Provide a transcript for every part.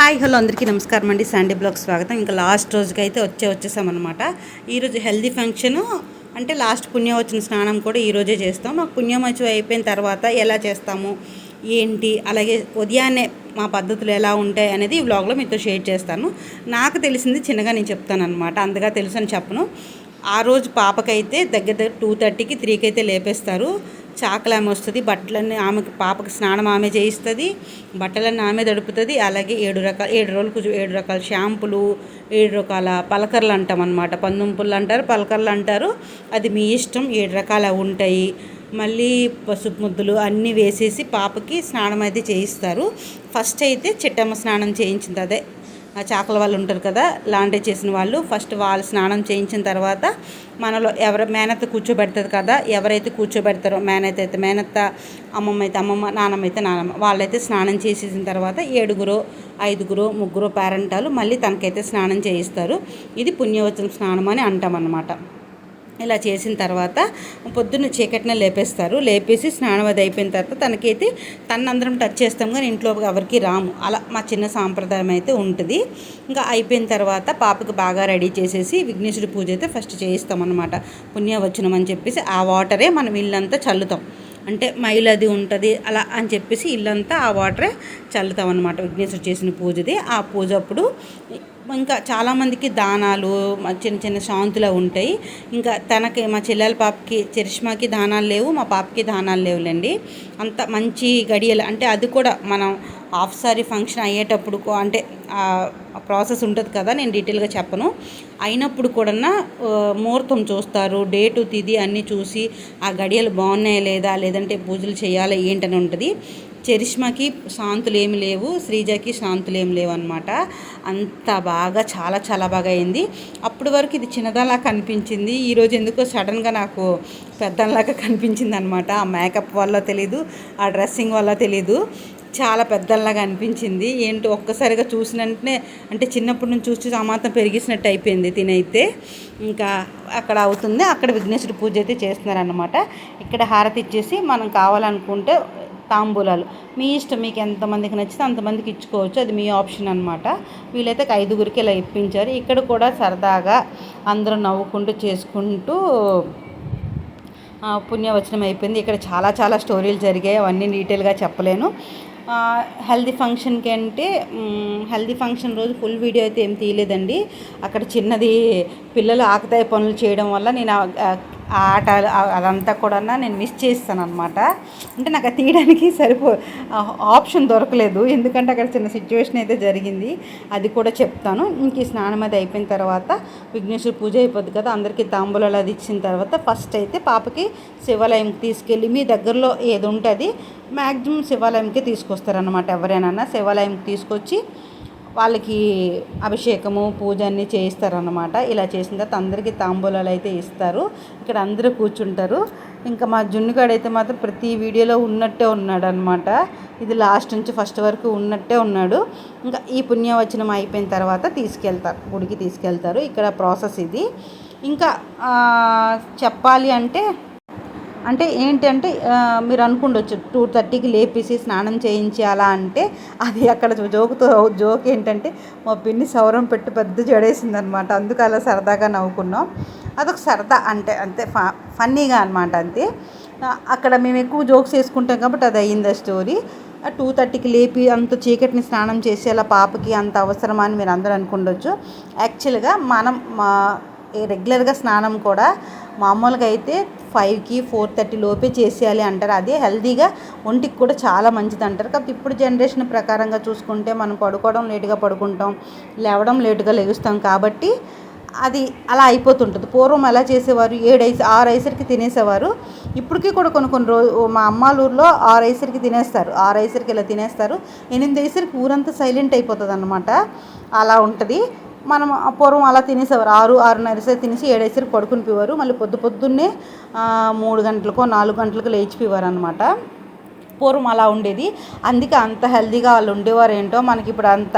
Hi hello అందరికీ నమస్కారం అండి. శాండీ బ్లాగ్ స్వాగతం. ఇంకా లాస్ట్ రోజుకి అయితే వచ్చే వచ్చేసామన్నమాట ఈరోజు హెల్దీ ఫంక్షను అంటే లాస్ట్ పుణ్యవచన స్నానం కూడా ఈరోజే చేస్తాం. మాకు పుణ్యవచనం అయిపోయిన తర్వాత ఎలా చేస్తాము ఏంటి అలాగే ఉదయాన్నే మా పద్ధతులు ఎలా ఉంటాయి అనేది ఈ వ్లాగ్లో మీతో షేర్ చేస్తాను. నాకు తెలిసింది చిన్నగా నేను చెప్తాను అనమాట అంతగా తెలుసు అని చెప్పను. ఆ రోజు పాపకైతే దగ్గర దగ్గర టూ థర్టీకి త్రీకి అయితే లేపేస్తారు. చాకలి ఆమె వస్తుంది బట్టలన్నీ ఆమెకి పాపకి స్నానం ఆమె చేయిస్తుంది బట్టలన్నీ ఆమె తడుపుతుంది అలాగే ఏడు రకాల ఏడు రోజులకు ఏడు రకాల షాంపులు ఏడు రకాల పలకర్లు అంటాం అనమాట పందుంపులు అంటారు పలకర్లు అంటారు అది మీ ఇష్టం ఏడు రకాల ఉంటాయి. మళ్ళీ పసుపు ముద్దులు అన్నీ వేసేసి పాపకి స్నానం అయితే చేయిస్తారు. ఫస్ట్ అయితే చిట్టమ్మ స్నానం చేయించింది అదే చాకల వాళ్ళు ఉంటారు కదా లాండ్రీ చేసిన వాళ్ళు ఫస్ట్ వాళ్ళు స్నానం చేయించిన తర్వాత మనలో ఎవరు మేనత్త కూర్చోబెడతారు కదా ఎవరైతే కూర్చోబెడతారో మేనత్త అయితే మేనత్త అమ్మమ్మ అయితే అమ్మమ్మ నాన్నమ్మ అయితే నాన్నమ్మ వాళ్ళైతే స్నానం చేసేసిన తర్వాత ఏడుగురు ఐదుగురు ముగ్గురు పేరెంటాలు మళ్ళీ తనకైతే స్నానం చేయిస్తారు. ఇది పుణ్యవచన స్నానం అని అంటామన్నమాట. ఇలా చేసిన తర్వాత పొద్దున్న చీకటిన లేపేస్తారు. లేపేసి స్నానం అది అయిపోయిన తర్వాత తనకైతే తనందరం టచ్ చేస్తాం కానీ ఇంట్లో ఎవరికి రాము. అలా మా చిన్న సాంప్రదాయం అయితే ఉంటుంది. ఇంకా అయిపోయిన తర్వాత పాపకి బాగా రెడీ చేసేసి విఘ్నేశ్వరి పూజ అయితే ఫస్ట్ చేయిస్తామన్నమాట. పుణ్యవచనం అని చెప్పేసి ఆ వాటరే మనం ఇల్లంతా చల్లుతాం. అంటే మైల్ అది ఉంటుంది అలా అని చెప్పేసి ఇల్లంతా ఆ వాటరే చల్లుతాం అనమాట విఘ్నేశ్వరు చేసిన పూజది. ఆ పూజ అప్పుడు ఇంకా చాలామందికి దానాలు చిన్న చిన్న శాంతులు ఉంటాయి. ఇంకా తనకి మా చెల్లెల పాపకి చరిష్మాకి దానాలు లేవు మా పాపకి దానాలు లేవులేండి. అంత మంచి గడియలు అంటే అది కూడా మనం హాఫ్ సారీ ఫంక్షన్ అయ్యేటప్పుడు అంటే ప్రాసెస్ ఉంటుంది కదా నేను డీటెయిల్గా చెప్పను. అయినప్పుడు కూడా ముహూర్తం చూస్తారు డేటు తిది అన్నీ చూసి ఆ గడియలు బాగున్నాయా లేదా లేదంటే పూజలు చేయాలా ఏంటని ఉంటుంది. చరిష్మాకి శాంతులేమి లేవు శ్రీజకి శాంతులేమి లేవు అనమాట అంత బాగా చాలా చాలా బాగా అయింది. అప్పటి వరకు ఇది చిన్నదాలా కనిపించింది. ఈరోజు ఎందుకో సడన్గా నాకు పెద్దలాగా కనిపించింది అనమాట ఆ మేకప్ వల్ల తెలీదు ఆ డ్రెస్సింగ్ వల్ల తెలీదు. చాలా పెద్దలాగా అనిపించింది. ఏంటో ఒక్కసారిగా చూసిన వెంటనే అంటే చిన్నప్పటి నుంచి చూసి ఆ మాత్రం పెరిగేసినట్టు అయిపోయింది తినైతే. ఇంకా అక్కడ అవుతుంది. అక్కడ విఘ్నేశ్వరి పూజ అయితే చేస్తున్నారనమాట ఇక్కడ హారతి ఇచ్చేసి మనం కావాలనుకుంటే తాంబూలాలు. మీ ఇష్టం మీకు ఎంతమందికి నచ్చితే అంతమందికి ఇచ్చుకోవచ్చు. అది మీ ఆప్షన్ అనమాట వీళ్ళైతే ఐదుగురికి ఇలా ఇప్పించారు. ఇక్కడ కూడా సరదాగా అందరూ నవ్వుకుంటూ చేసుకుంటూ పుణ్యవచనం అయిపోయింది. ఇక్కడ చాలా చాలా స్టోరీలు జరిగాయి. అవన్నీ డీటెయిల్గా చెప్పలేను. హెల్దీ ఫంక్షన్కి అంటే హెల్దీ ఫంక్షన్ రోజు ఫుల్ వీడియో అయితే ఏం తీయలేదండి. అక్కడ చిన్నది పిల్లలు ఆకతాయి పనులు చేయడం వల్ల నేను ఆ ఆటలు అదంతా కూడా నేను మిస్ చేస్తాను అనమాట అంటే నాకు అది తీయడానికి సరిపో ఆప్షన్ దొరకలేదు. ఎందుకంటే అక్కడ చిన్న సిచ్యువేషన్ అయితే జరిగింది. అది కూడా చెప్తాను. ఇంక ఈ స్నానం అది అయిపోయిన తర్వాత విఘ్నేశ్వర పూజ అయిపోద్ది కదా అందరికీ తాంబూలాలు అది ఇచ్చిన తర్వాత ఫస్ట్ అయితే పాపకి శివాలయంకి తీసుకెళ్ళి మీ దగ్గరలో ఏది ఉంటుంది మ్యాక్సిమం శివాలయంకి తీసుకొస్తారనమాట ఎవరైనా. శివాలయంకి తీసుకొచ్చి వాళ్ళకి అభిషేకము పూజ అన్నీ చేయిస్తారనమాట ఇలా చేసిన తర్వాత అందరికీ తాంబూలాలు అయితే ఇస్తారు. ఇక్కడ అందరూ కూర్చుంటారు. ఇంకా మా జున్నుగాడు అయితే మాత్రం ప్రతి వీడియోలో ఉన్నట్టే ఉన్నాడు అనమాట ఇది లాస్ట్ నుంచి ఫస్ట్ వరకు ఉన్నట్టే ఉన్నాడు. ఇంకా ఈ పుణ్యవచనం అయిపోయిన తర్వాత తీసుకెళ్తారు గుడికి తీసుకెళ్తారు. ఇక్కడ ప్రాసెస్ ఇది. ఇంకా చెప్పాలి అంటే అంటే ఏంటంటే మీరు అనుకుండొచ్చు టూ థర్టీకి లేపేసి స్నానం చేయించాలా అంటే అది అక్కడ జోకుతో జోక్ ఏంటంటే మా పిన్ని సౌరం పెట్టి పెద్ద జడేసింది అనమాట అందుకు అలా సరదాగా నవ్వుకున్నాం. అదొక సరదా అంటే అంతే ఫన్నీగా అనమాట అంతే. అక్కడ మేము ఎక్కువ జోక్స్ వేసుకుంటాం కాబట్టి అది అయ్యింది స్టోరీ. టూ థర్టీకి లేపి అంత చీకటిని స్నానం చేసేలా పాపకి అంత అవసరమా అని మీరు అందరూ అనుకుండొచ్చు. యాక్చువల్గా మనం మా రెగ్యులర్గా స్నానం కూడా మామూలుగా అయితే ఫైవ్కి ఫోర్ థర్టీ లోపే చేసేయాలి అంటారు. అదే హెల్తీగా ఒంటికి కూడా చాలా మంచిది అంటారు. కాబట్టి ఇప్పుడు జనరేషన్ ప్రకారంగా చూసుకుంటే మనం పడుకోవడం లేటుగా పడుకుంటాం లేవడం లేటుగా లెగుస్తాం కాబట్టి అది అలా అయిపోతుంటుంది. పూర్వం ఎలా చేసేవారు? ఏడు ఐసు ఆరు ఐసరికి తినేసేవారు. ఇప్పటికీ కూడా కొన్ని కొన్ని రోజు మా అమ్మాలూరులో ఆరు ఐసరికి తినేస్తారు. ఆరు ఐసరికి ఇలా తినేస్తారు. ఎనిమిది ఐసరికి ఊరంతా సైలెంట్ అయిపోతుంది అన్నమాట అలా ఉంటుంది. మనం పూర్వం అలా తినేసేవారు. ఆరు ఆరున్నరసే తినేసి ఏడేసరి పడుకుని పోవారు మళ్ళీ పొద్దు పొద్దున్నే మూడు గంటలకో నాలుగు గంటలకు లేచిపోయేవారు అనమాట పూర్వం అలా ఉండేది. అందుకే అంత హెల్దీగా వాళ్ళు ఉండేవారు ఏంటో మనకి ఇప్పుడు అంత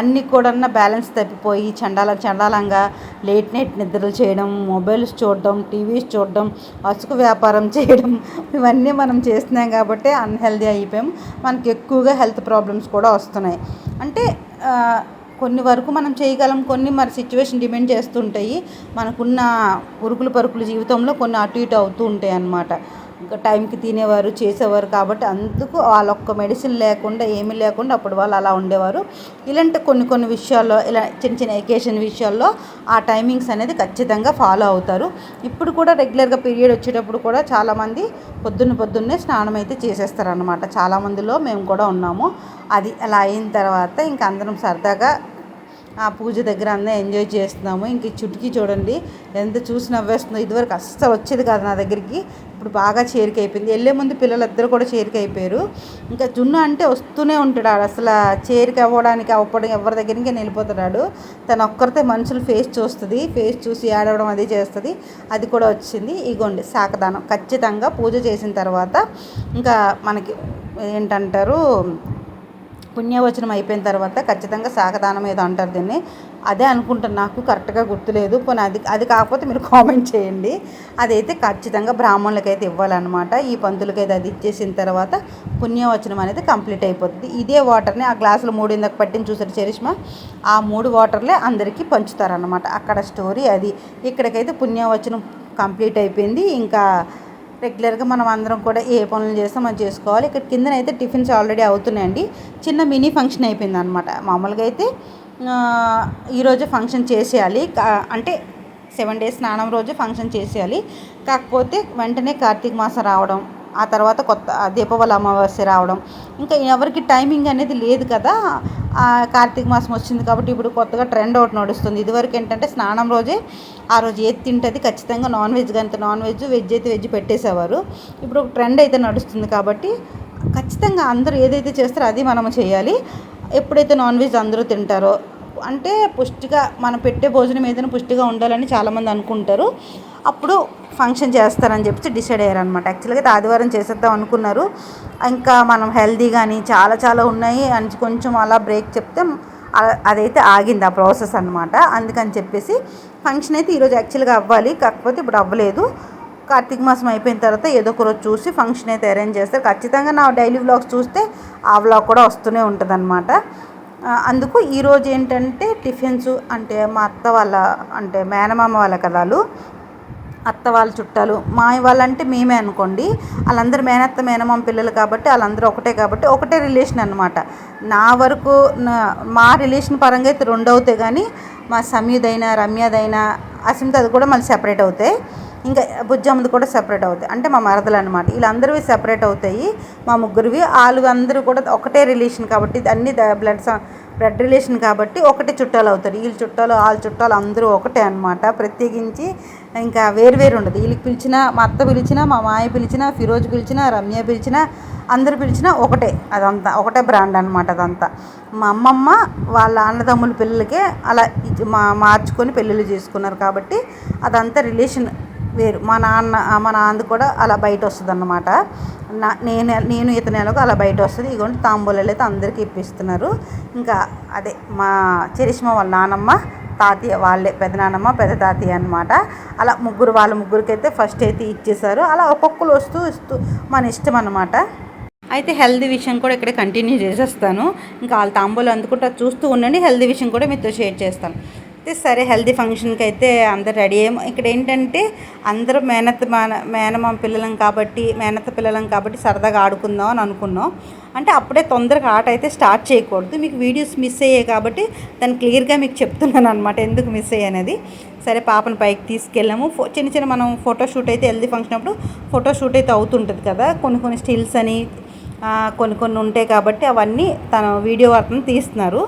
అన్ని కూడా బ్యాలెన్స్ తప్పిపోయి చండాల చండాలంగా లేట్ నైట్ నిద్రలు చేయడం మొబైల్స్ చూడడం టీవీస్ చూడడం అసుకు వ్యాపారం చేయడం ఇవన్నీ మనం చేస్తున్నాం కాబట్టి అన్హెల్దీ అయిపోయాం. మనకి ఎక్కువగా హెల్త్ ప్రాబ్లమ్స్ కూడా వస్తున్నాయి. అంటే కొన్ని వరకు మనం చేయగలం కొన్ని మరి సిచ్యువేషన్ డిమాండ్ చేస్తుంటాయి. మనకున్న ఉరుకులు పరుకులు జీవితంలో కొన్ని అటు ఇటు అవుతూ ఉంటాయి అన్నమాట ఇంకా టైంకి తినేవారు చేసేవారు కాబట్టి అందుకు వాళ్ళొక్క మెడిసిన్ లేకుండా ఏమీ లేకుండా అప్పుడు వాళ్ళు అలా ఉండేవారు. ఇలాంటి కొన్ని కొన్ని విషయాల్లో ఇలా చిన్న చిన్న ఎకేషన్ విషయాల్లో ఆ టైమింగ్స్ అనేది ఖచ్చితంగా ఫాలో అవుతారు. ఇప్పుడు కూడా రెగ్యులర్గా పీరియడ్ వచ్చేటప్పుడు కూడా చాలామంది పొద్దున్న పొద్దున్నే స్నానం అయితే చేసేస్తారనమాట చాలామందిలో మేము కూడా ఉన్నాము. అది అలా అయిన తర్వాత ఇంక అందరం సరదాగా ఆ పూజ దగ్గర అందరం ఎంజాయ్ చేస్తున్నాము. ఇంక ఈ చుట్టుకి చూడండి ఎంత చూసి నవ్వేస్తుందో. ఇదివరకు అస్సలు వచ్చేది కాదు నా దగ్గరికి. ఇప్పుడు బాగా చేరిక అయిపోయింది వెళ్ళే ముందు పిల్లలిద్దరు కూడా చేరిక అయిపోయారు ఇంకా జున్ను అంటే వస్తూనే ఉంటాడు. ఆడు అసలు చేరిక అవ్వడానికి అవ్వడం ఎవరి దగ్గరికి వెళ్ళిపోతున్నాడు తను ఒక్కరితే మనుషులు ఫేస్ చూస్తుంది. ఫేస్ చూసి ఏడవడం అది చేస్తుంది. అది కూడా వచ్చింది. ఇగోండి శాఖదానం ఖచ్చితంగా పూజ చేసిన తర్వాత ఇంకా మనకి ఏంటంటారు పుణ్యవచనం అయిపోయిన తర్వాత ఖచ్చితంగా శాఖదానం ఏదో అంటారు దీన్ని. అదే అనుకుంటాను. నాకు కరెక్ట్గా గుర్తులేదు. పోనీ అది అది కాకపోతే మీరు కామెంట్ చేయండి. అదైతే ఖచ్చితంగా బ్రాహ్మణులకైతే ఇవ్వాలన్నమాట. ఈ పంతులకైతే అది ఇచ్చేసిన తర్వాత పుణ్యవచనం అనేది కంప్లీట్ అయిపోతుంది. ఇదే వాటర్ని ఆ గ్లాసులో మూడు ఇందాక పట్టిన చూసారు చరిష్మా? ఆ మూడు వాటర్లే అందరికీ పంచుతారన్నమాట. అక్కడ స్టోరీ అది. ఇక్కడికైతే పుణ్యవచనం కంప్లీట్ అయిపోయింది. ఇంకా రెగ్యులర్గా మనం అందరం కూడా ఏ పనులు చేస్తాం అది చేసుకోవాలి. ఇక్కడ కిందన అయితే టిఫిన్స్ ఆల్రెడీ అవుతున్నాయండి. చిన్న మినీ ఫంక్షన్ అయిపోయింది అనమాట మామూలుగా అయితే ఈరోజు ఈరోజే ఫంక్షన్ చేసేయాలి. అంటే సెవెన్ డేస్ స్నానం రోజే ఫంక్షన్ చేసేయాలి. కాకపోతే వెంటనే కార్తీక మాసం రావడం ఆ తర్వాత కొత్త దీపావళి అమావాస్య రావడం. ఇంకా ఎవరికి టైమింగ్ అనేది లేదు కదా. కార్తీక మాసం వచ్చింది కాబట్టి ఇప్పుడు కొత్తగా ట్రెండ్ ఒకటి నడుస్తుంది. ఇదివరకు ఏంటంటే స్నానం రోజే ఆ రోజు ఏది తింటుంది ఖచ్చితంగా నాన్ వెజ్ కనుక నాన్ వెజ్ వెజ్ అయితే వెజ్ పెట్టేసేవారు. ఇప్పుడు ఒక ట్రెండ్ అయితే నడుస్తుంది కాబట్టి ఖచ్చితంగా అందరూ ఏదైతే చేస్తారో అది మనం చేయాలి. ఎప్పుడైతే నాన్ వెజ్ అందరూ తింటారో అంటే పుష్టిగా మనం పెట్టే భోజనం ఏదైనా పుష్టిగా ఉండాలని చాలామంది అనుకుంటారు. అప్పుడు ఫంక్షన్ చేస్తారని చెప్పి డిసైడ్ అయ్యారనమాట యాక్చువల్గా అయితే ఆదివారం చేసేద్దాం అనుకున్నారు. ఇంకా మనం హెల్దీ కానీ చాలా చాలా ఉన్నాయి అని కొంచెం అలా బ్రేక్ చెప్తే అదైతే ఆగింది ఆ ప్రాసెస్ అనమాట అందుకని చెప్పేసి ఫంక్షన్ అయితే ఈరోజు యాక్చువల్గా అవ్వాలి. కాకపోతే ఇప్పుడు అవ్వలేదు. కార్తీక మాసం అయిపోయిన తర్వాత ఏదో ఒక రోజు చూసి ఫంక్షన్ అయితే అరేంజ్ చేస్తారు. ఖచ్చితంగా నా డైలీ వ్లాగ్స్ చూస్తే ఆ వ్లాగ్ కూడా వస్తూనే ఉంటుంది అనమాట అందుకు ఈరోజు ఏంటంటే టిఫిన్స్ అంటే మా అత్త వాళ్ళ అంటే మేనమామ వాళ్ళ కథలు అత్త వాళ్ళ చుట్టాలు మా వాళ్ళంటే మేమే అనుకోండి. వాళ్ళందరూ మేనత్త మేనమామ పిల్లలు కాబట్టి వాళ్ళందరూ ఒకటే కాబట్టి ఒకటే రిలేషన్ అనమాట నా వరకు మా రిలేషన్ పరంగా అయితే రెండు అవుతాయి కానీ మా సమీదైనా రమ్యదైనా అసింత అది కూడా మళ్ళీ సెపరేట్ అవుతాయి. ఇంకా బుజ్జమ్మది కూడా సెపరేట్ అవుతాయి. అంటే మా మరదలు అనమాట వీళ్ళందరివి సెపరేట్ అవుతాయి మా ముగ్గురివి. వాళ్ళు అందరూ కూడా ఒకటే రిలేషన్ కాబట్టి అన్ని బ్లడ్ బ్లడ్ రిలేషన్ కాబట్టి ఒకటే చుట్టాలు అవుతారు. వీళ్ళ చుట్టాలు వాళ్ళ చుట్టాలు అందరూ ఒకటే అనమాట ప్రత్యేకించి ఇంకా వేరువేరు ఉండదు. వీళ్ళకి పిలిచినా మా అత్త పిలిచినా మా మాయ పిలిచినా ఫిరోజ్ పిలిచినా రమ్య పిలిచినా అందరు పిలిచినా ఒకటే. అదంతా ఒకటే బ్రాండ్ అనమాట అదంతా. మా అమ్మమ్మ వాళ్ళ అన్నదమ్ముల పిల్లలకే అలా మా మార్చుకొని పెళ్ళిళ్ళు చేసుకున్నారు కాబట్టి అదంతా రిలేషన్ వేరు. మా నాన్న మా నాన్నది కూడా అలా బయట వస్తుంది అన్నమాట నా నేను నేను ఈత నెలకు అలా బయట వస్తుంది. ఇగోండి తాంబూలాలు అయితే అందరికీ ఇప్పిస్తున్నారు. ఇంకా అదే మా చెరిష్మ వాళ్ళ నానమ్మ తాతయ్య వాళ్ళే పెద్ద నానమ్మ పెద్ద తాతయ్య అనమాట అలా ముగ్గురు వాళ్ళ ముగ్గురికైతే ఫస్ట్ అయితే ఇచ్చేసారు. అలా ఒక్కొక్కరు వస్తూ ఇస్తూ మన ఇష్టం అనమాట అయితే హెల్దీ విషయం కూడా ఇక్కడ కంటిన్యూ చేసేస్తాను. ఇంకా వాళ్ళ తాంబూలు అందుకుంటా చూస్తూ ఉండండి. హెల్దీ విషయం కూడా మీతో షేర్ చేస్తాను. అయితే సరే హెల్దీ ఫంక్షన్కి అయితే అందరు రెడీ అయ్యాము ఇక్కడ ఏంటంటే అందరూ మేనత్త మేన మేనమామ పిల్లలం కాబట్టి మేనత్త పిల్లలం కాబట్టి సరదాగా ఆడుకుందాం అని అనుకున్నాం. అంటే అప్పుడే తొందరగా ఆట అయితే స్టార్ట్ చేయకూడదు. మీకు వీడియోస్ మిస్ అయ్యాయి కాబట్టి దాన్ని క్లియర్గా మీకు చెప్తున్నాను అనమాట ఎందుకు మిస్ అయ్యానది సరే పాపను పైకి తీసుకెళ్ళాము. ఫో చిన్న చిన్న మనం ఫోటో షూట్ అయితే హెల్దీ ఫంక్షన్ అప్పుడు ఫోటో షూట్ అయితే అవుతుంటుంది కదా. కొన్ని కొన్ని స్టిల్స్ అని కొన్ని కొన్ని ఉంటాయి కాబట్టి అవన్నీ తన వీడియో అతను తీస్తున్నారు.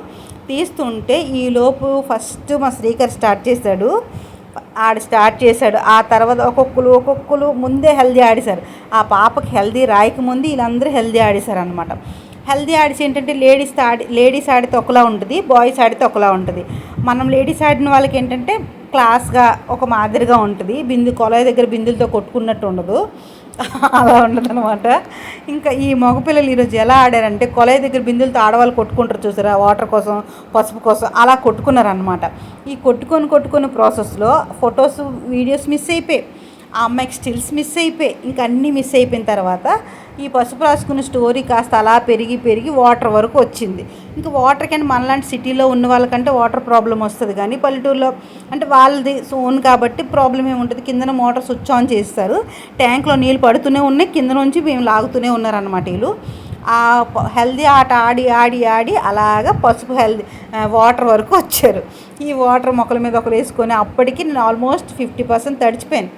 తీస్తుంటే ఈలోపు ఫస్ట్ మా శ్రీకర్ స్టార్ట్ చేశాడు. ఆడు స్టార్ట్ చేశాడు. ఆ తర్వాత ఒక్కొక్కరు ఒక్కొక్కరు ముందే హెల్దీ ఆడేశారు. ఆ పాపకి హెల్దీ రాయకముందు వీళ్ళందరూ హెల్దీ ఆడేశారు అనమాట హెల్దీ ఆడిసి ఏంటంటే లేడీస్ ఆడి లేడీస్ ఆడితే ఒకలా ఉంటుంది బాయ్స్ ఆడితే ఒకలా ఉంటుంది. మనం లేడీస్ ఆడిన వాళ్ళకి ఏంటంటే క్లాస్గా ఒక మాదిరిగా ఉంటుంది. బిందు కొలాయి దగ్గర బిందులతో కొట్టుకున్నట్టు ఉండదు. అలా ఉండదనమాట ఇంకా ఈ మగపిల్లలు ఈరోజు ఎలా ఆడారంటే కొలయ దగ్గర బిందులతో ఆడవాళ్ళు కొట్టుకుంటారు చూసారా? వాటర్ కోసం పసుపు కోసం అలా కొట్టుకున్నారనమాట ఈ కొట్టుకొని కొట్టుకున్న ప్రాసెస్లో ఫొటోస్ వీడియోస్ మిస్ అయిపోయాయి. ఆ అమ్మాయికి స్టిల్స్ మిస్ అయిపోయాయి. ఇంకా అన్నీ మిస్ అయిపోయిన తర్వాత ఈ పసుపు రాసుకున్న స్టోరీ కాస్త అలా పెరిగి పెరిగి వాటర్ వరకు వచ్చింది. ఇంకా వాటర్ కానీ మనలాంటి సిటీలో ఉన్న వాళ్ళకంటే వాటర్ ప్రాబ్లం వస్తుంది. కానీ పల్లెటూరులో అంటే వాళ్ళది సోన్ కాబట్టి ప్రాబ్లం ఏమి ఉంటుంది కిందన మోటార్ స్విచ్ ఆన్ చేస్తారు. ట్యాంక్లో నీళ్ళు పడుతూనే ఉన్నాయి. కింద నుంచి మేము లాగుతూనే ఉన్నారన్నమాట వీళ్ళు. ఆ హెల్దీ ఆట ఆడి ఆడి ఆడి అలాగా పసుపు హెల్దీ వాటర్ వరకు వచ్చారు. ఈ వాటర్ మొక్కల మీద ఒకరు వేసుకొని అప్పటికి నేను ఆల్మోస్ట్ ఫిఫ్టీ పర్సెంట్ తడిచిపోయాను.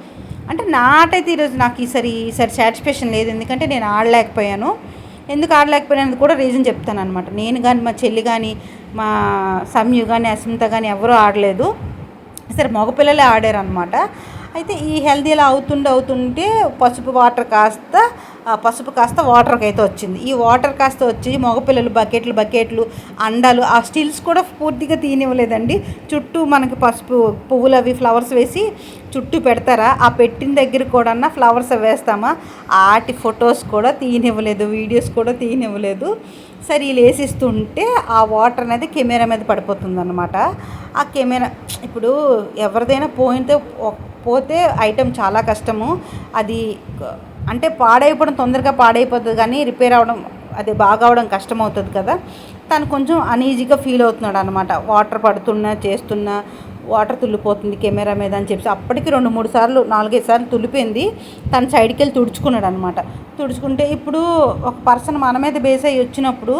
అంటే నా ఈరోజు నాకు ఈసారి ఈసారి సాటిస్ఫాక్షన్ లేదు. ఎందుకంటే నేను ఆడలేకపోయాను. ఎందుకు ఆడలేకపోయాను కూడా రీజన్ చెప్తాను అనమాట నేను కానీ మా చెల్లి కానీ మా సంయు కానీ అస్మిత కానీ ఎవరూ ఆడలేదు. సరే మగపిల్లలే ఆడారు అనమాట అయితే ఈ హెల్దీ ఇలా అవుతుండే అవుతుంటే పసుపు వాటర్ కాస్త ఆ పసుపు కాస్త వాటర్కి అయితే వచ్చింది. ఈ వాటర్ కాస్త వచ్చి మగపిల్లలు బకెట్లు బకెట్లు అండాలు ఆ స్టిల్స్ కూడా పూర్తిగా తీనివ్వలేదండి చుట్టూ మనకి పసుపు పువ్వులు అవి ఫ్లవర్స్ వేసి చుట్టూ పెడతారా? ఆ పెట్టిన దగ్గర కూడా ఫ్లవర్స్ వేస్తామా? ఆటి ఫొటోస్ కూడా తీయనివ్వలేదు వీడియోస్ కూడా తీయనివ్వలేదు. సరే వీళ్ళు వేసిస్తుంటే ఆ వాటర్ అనేది కెమెరా మీద పడిపోతుంది అనమాట ఆ కెమెరా ఇప్పుడు ఎవరిదైనా పోయితే పోతే ఐటెం చాలా కష్టము. అది అంటే పాడైపోవడం తొందరగా పాడైపోతుంది కానీ రిపేర్ అవ్వడం అది బాగవడం కష్టం కష్టమవుతుంది కదా. తను కొంచెం అనీజీగా ఫీల్ అవుతున్నాడు అనమాట వాటర్ పడుతున్నా చేస్తున్నా వాటర్ తుల్లిపోతుంది కెమెరా మీద అని చెప్పి అప్పటికి రెండు మూడు సార్లు నాలుగైదు సార్లు తుల్లిపోయింది. తను సైడ్కి వెళ్ళి తుడుచుకున్నాడు అనమాట తుడుచుకుంటే ఇప్పుడు ఒక పర్సన్ మన మీద బేస్ అయ్యి వచ్చినప్పుడు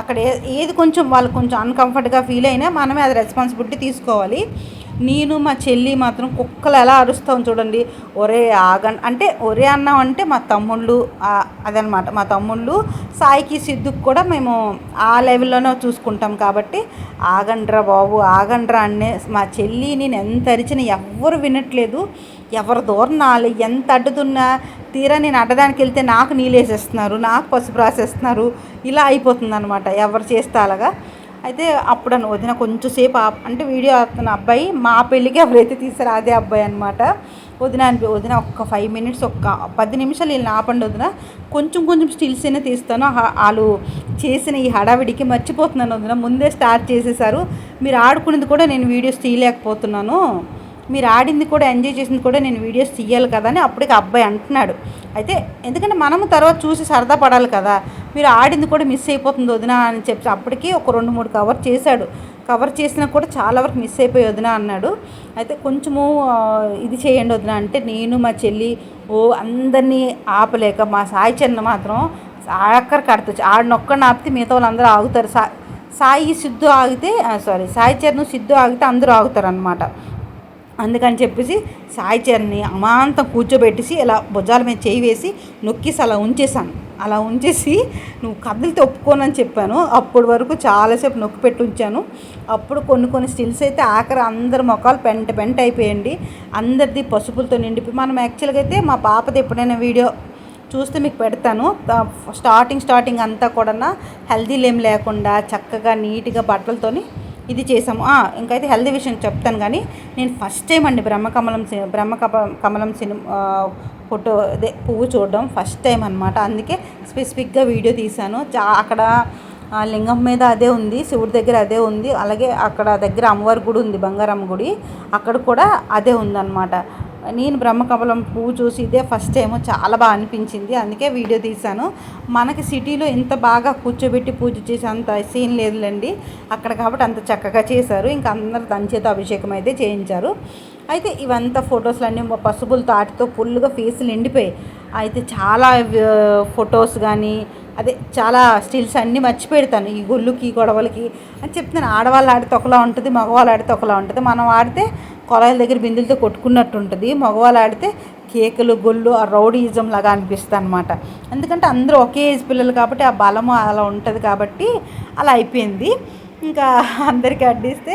అక్కడ ఏది కొంచెం వాళ్ళు కొంచెం అన్కంఫర్ట్గా ఫీల్ అయినా మనమే అది రెస్పాన్సిబిలిటీ తీసుకోవాలి. నేను మా చెల్లి మాత్రం కుక్కలు ఎలా అరుస్తాం చూడండి. ఒరే ఆగం అంటే ఒరే అన్నాం అంటే మా తమ్ముళ్ళు అదనమాట. మా తమ్ముళ్ళు సాయికి సిద్ధుకు కూడా మేము ఆ లెవెల్లోనే చూసుకుంటాం కాబట్టి ఆగండ్రా బాబు ఆగండ్రా అనే మా చెల్లి నేను ఎంత అరిచినా ఎవ్వరు వినట్లేదు. ఎవరు దూరం నాలు ఎంత అడ్డుతున్నా తీరా నేను అడ్డదానికి వెళ్తే నాకు నీళ్ళేసేస్తున్నారు నాకు పసుపు రాసేస్తున్నారు. ఇలా అయిపోతుంది అనమాట ఎవరు చేస్తే అలాగా. అయితే అప్పుడు అని వదిన కొంచెంసేపు అంటే వీడియో అవుతున్న అబ్బాయి మా పెళ్ళికి ఎవరైతే తీసారో అదే అబ్బాయి అనమాట వదిన అని వదిన ఒక్క ఫైవ్ మినిట్స్ ఒక్క పది నిమిషాలు వీళ్ళని ఆపండి వదిన. కొంచెం కొంచెం స్టిల్స్ అయినా తీస్తాను. వాళ్ళు చేసిన ఈ హడావిడికి మర్చిపోతున్నాను వదిన. ముందే స్టార్ట్ చేసేసారు. మీరు ఆడుకునేది కూడా నేను వీడియోస్ తీయలేకపోతున్నాను. మీరు ఆడింది కూడా ఎంజాయ్ చేసింది కూడా నేను వీడియోస్ తీయాలి కదా అని అప్పటికి అబ్బాయి అంటున్నాడు. అయితే ఎందుకంటే మనము తర్వాత చూసి సరదా పడాలి కదా. మీరు ఆడింది కూడా మిస్ అయిపోతుంది వదిన అని చెప్పి అప్పటికి ఒక రెండు మూడు కవర్ చేశాడు. కవర్ చేసినా కూడా చాలా వరకు మిస్ అయిపోయి వదిన అన్నాడు. అయితే కొంచెము ఇది చేయండి వదిన అంటే నేను మా చెల్లి ఓ అందరినీ ఆపలేక మా సాయి చెన్న మాత్రం ఆఖరి కడతచ్చు ఆడినొక్కడిని ఆపితే మిగతా వాళ్ళందరూ ఆగుతారు. సా సాయి సిద్ధు ఆగితే సారీ సాయి చరణ్ సిద్ధు ఆగితే అందరూ ఆగుతారు అనమాట అందుకని చెప్పేసి సాయి చరణ్ని అమాంతం కూర్చోబెట్టేసి ఇలా భుజాల మీద చేయి వేసి నొక్కేసి అలా ఉంచేసాను అలా ఉంచేసి నువ్వు కదిలితే ఒప్పుకోనని చెప్పాను. అప్పటి వరకు చాలాసేపు నొక్కి పెట్టి ఉంచాను. అప్పుడు కొన్ని కొన్ని స్టిల్స్ అయితే ఆఖరి అందరి మొఖాలు పెంట పెంట అయిపోయండి. అందరిది పసుపులతో నిండిపోయి మనం యాక్చువల్గా అయితే మా పాపది ఎప్పుడైనా వీడియో చూస్తే మీకు పెడతాను. స్టార్టింగ్ స్టార్టింగ్ అంతా కూడా హెల్దీలేం లేకుండా చక్కగా నీట్గా బట్టలతోని ఇది చేసాము ఇంకైతే హెల్దీ విషయం చెప్తాను కానీ నేను ఫస్ట్ టైం అండి బ్రహ్మకమలం బ్రహ్మ కమలం సినిమా ఫోటో అదే పువ్వు చూడడం ఫస్ట్ టైం అనమాట అందుకే స్పెసిఫిక్గా వీడియో తీశాను. చా అక్కడ లింగం మీద అదే ఉంది శివుడి దగ్గర అదే ఉంది. అలాగే అక్కడ దగ్గర అమ్మవారి గుడి ఉంది బంగారమ్మ గుడి. అక్కడ కూడా అదే ఉందన్నమాట. నేను బ్రహ్మకమలం పువ్వు చూసి ఇదే ఫస్ట్ టైం చాలా బాగా అనిపించింది. అందుకే వీడియో తీశాను. మనకి సిటీలో ఇంత బాగా కూర్చోబెట్టి పూజ చేసి అంత సీన్ లేదులేండి. అక్కడ కాబట్టి అంత చక్కగా చేశారు. ఇంకా అందరు దంచేత అభిషేకం అయితే చేయించారు. అయితే ఇవంతా ఫొటోస్లన్నీ పసుపుల తాటితో ఫుల్గా ఫేసులు ఎండిపోయాయి అయితే చాలా ఫొటోస్ కానీ అదే చాలా స్టిల్స్ అన్నీ మర్చిపెడతాను ఈ గొల్లుకి గొడవలకి అని చెప్తాను ఆడవాళ్ళు ఆడితే ఒకలా ఉంటుంది మగవాళ్ళు ఆడితే ఒకలా ఉంటుంది. మనం ఆడితే కొలాయిల దగ్గర బిందులతో కొట్టుకున్నట్టు ఉంటుంది మగవాళ్ళు ఆడితే కేకులు గొల్లు ఆ రౌడీజం లాగా అనిపిస్తుంది అనమాట ఎందుకంటే అందరూ ఒకే ఏజ్ పిల్లలు కాబట్టి ఆ బలము అలా ఉంటుంది కాబట్టి అలా అయిపోయింది. ఇంకా అందరికీ అడ్డిస్తే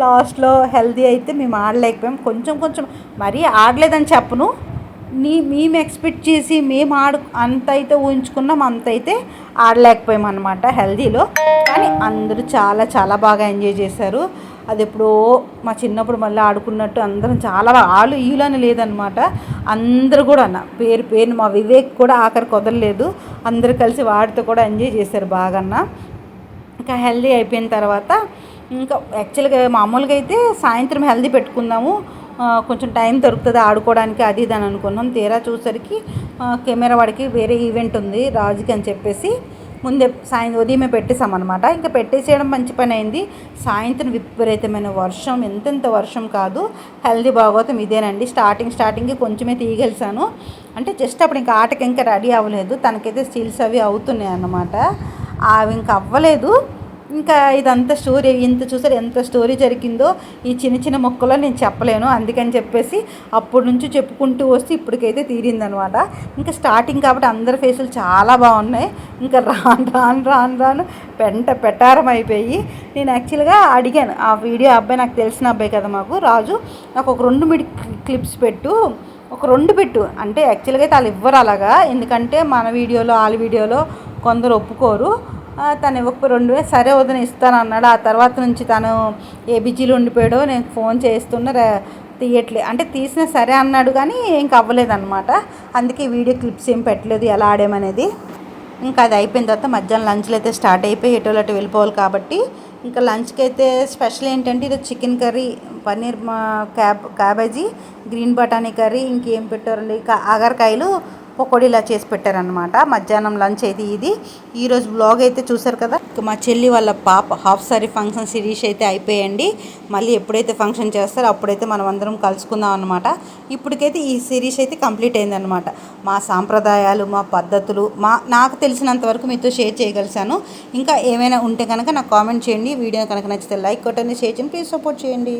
లాస్ట్లో హెల్దీ అయితే మేము ఆడలేకపోయాం. కొంచెం కొంచెం మరీ ఆడలేదని చెప్పను. నీ మేము ఎక్స్పెక్ట్ చేసి మేము ఆడు అంత అయితే ఊహించుకున్నాం అంత అయితే ఆడలేకపోయాం అనమాట హెల్దీలో. కానీ అందరూ చాలా చాలా బాగా ఎంజాయ్ చేశారు. అది ఎప్పుడో మా చిన్నప్పుడు మళ్ళీ ఆడుకున్నట్టు అందరం చాలా ఆలు ఈలని లేదనమాట అందరూ కూడా అన్న పేరు పేరు మా వివేక్ కూడా ఆఖరి కుదరలేదు అందరూ కలిసి వాడితో కూడా ఎంజాయ్ చేశారు బాగా ఇంకా హెల్దీ అయిపోయిన తర్వాత ఇంకా యాక్చువల్గా మామూలుగా అయితే సాయంత్రం హెల్దీ పెట్టుకుందాము. కొంచెం టైం దొరుకుతుంది ఆడుకోవడానికి అది ఇది అని అనుకున్నాం. తీరా చూసరికి కెమెరా వాడికి వేరే ఈవెంట్ ఉంది రాజుకి అని చెప్పేసి. ముందే సాయంత్రం ఉదయమే పెట్టేసామన్నమాట ఇంకా పెట్టేసేయడం మంచి పని అయింది. సాయంత్రం విపరీతమైన వర్షం ఎంతెంత వర్షం కాదు. హెల్దీ భాగవతం ఇదేనండి. స్టార్టింగ్ స్టార్టింగ్కి కొంచెమే తీయగలిసాను. అంటే జస్ట్ అప్పుడు ఇంకా ఆటకి ఇంకా రెడీ అవ్వలేదు. తనకైతే స్టీల్స్ అవి అవుతున్నాయి అన్నమాట అవి ఇంకా అవ్వలేదు. ఇంకా ఇదంతా స్టోరీ ఇంత చూసారు ఎంత స్టోరీ జరిగిందో? ఈ చిన్న చిన్న మొక్కలో నేను చెప్పలేను. అందుకని చెప్పేసి అప్పటి నుంచి చెప్పుకుంటూ వస్తే ఇప్పటికైతే తీరిందనమాట. ఇంకా స్టార్టింగ్ కాబట్టి అందరి ఫేసులు చాలా బాగున్నాయి. ఇంకా రాను రాను రాను రాను పెంట పెటారం అయిపోయి నేను యాక్చువల్గా అడిగాను. ఆ వీడియో అబ్బాయి నాకు తెలిసిన అబ్బాయి కదా మాకు రాజు. నాకు ఒక రెండు మిడి క్లిప్స్ పెట్టు. ఒక రెండు పెట్టు. అంటే యాక్చువల్గా అయితే వాళ్ళు ఇవ్వరు అలాగా. ఎందుకంటే మన వీడియోలో వాళ్ళ వీడియోలో కొందరు ఒప్పుకోరు. తను ఒక రెండు వేలు సరే వదిన ఇస్తాను అన్నాడు. ఆ తర్వాత నుంచి తను ఏ బిజీలో ఉండిపోయాడో నేను ఫోన్ చేస్తున్నా తీయట్లే. అంటే తీసినా సరే అన్నాడు కానీ ఇంకా అవ్వలేదన్నమాట. అందుకే వీడియో క్లిప్స్ ఏం పెట్టలేదు ఎలా ఆడామనేది. ఇంకా అది అయిపోయిన తర్వాత మధ్యాహ్నం లంచ్లు అయితే స్టార్ట్ అయిపోయి ఎటు అటు వెళ్ళిపోవాలి కాబట్టి ఇంకా లంచ్కి అయితే స్పెషల్ ఏంటంటే ఇది చికెన్ కర్రీ పన్నీర్ మా క్యాబ్ క్యాబేజీ గ్రీన్ బఠానీ కర్రీ ఇంకేం పెట్టారండి? ఇంకా ఆగరకాయలు పకోడీ ఇలా చేసి పెట్టారనమాట మధ్యాహ్నం లంచ్ అయితే ఇది. ఈరోజు బ్లాగ్ అయితే చూసారు కదా? మా చెల్లి వాళ్ళ పాప హాఫ్ సారీ ఫంక్షన్ సిరీస్ అయితే అయిపోయండి. మళ్ళీ ఎప్పుడైతే ఫంక్షన్ చేస్తారో అప్పుడైతే మనం అందరం కలుసుకుందాం అనమాట ఇప్పటికైతే ఈ సిరీస్ అయితే కంప్లీట్ అయిందనమాట మా సాంప్రదాయాలు మా పద్ధతులు మా నాకు తెలిసినంత వరకు మీతో షేర్ చేయగలిసాను. ఇంకా ఏమైనా ఉంటే కనుక నాకు కామెంట్ చేయండి. వీడియో కనుక నచ్చితే లైక్ కొట్టండి షేర్ చేయండి ప్లీజ్ సపోర్ట్ చేయండి.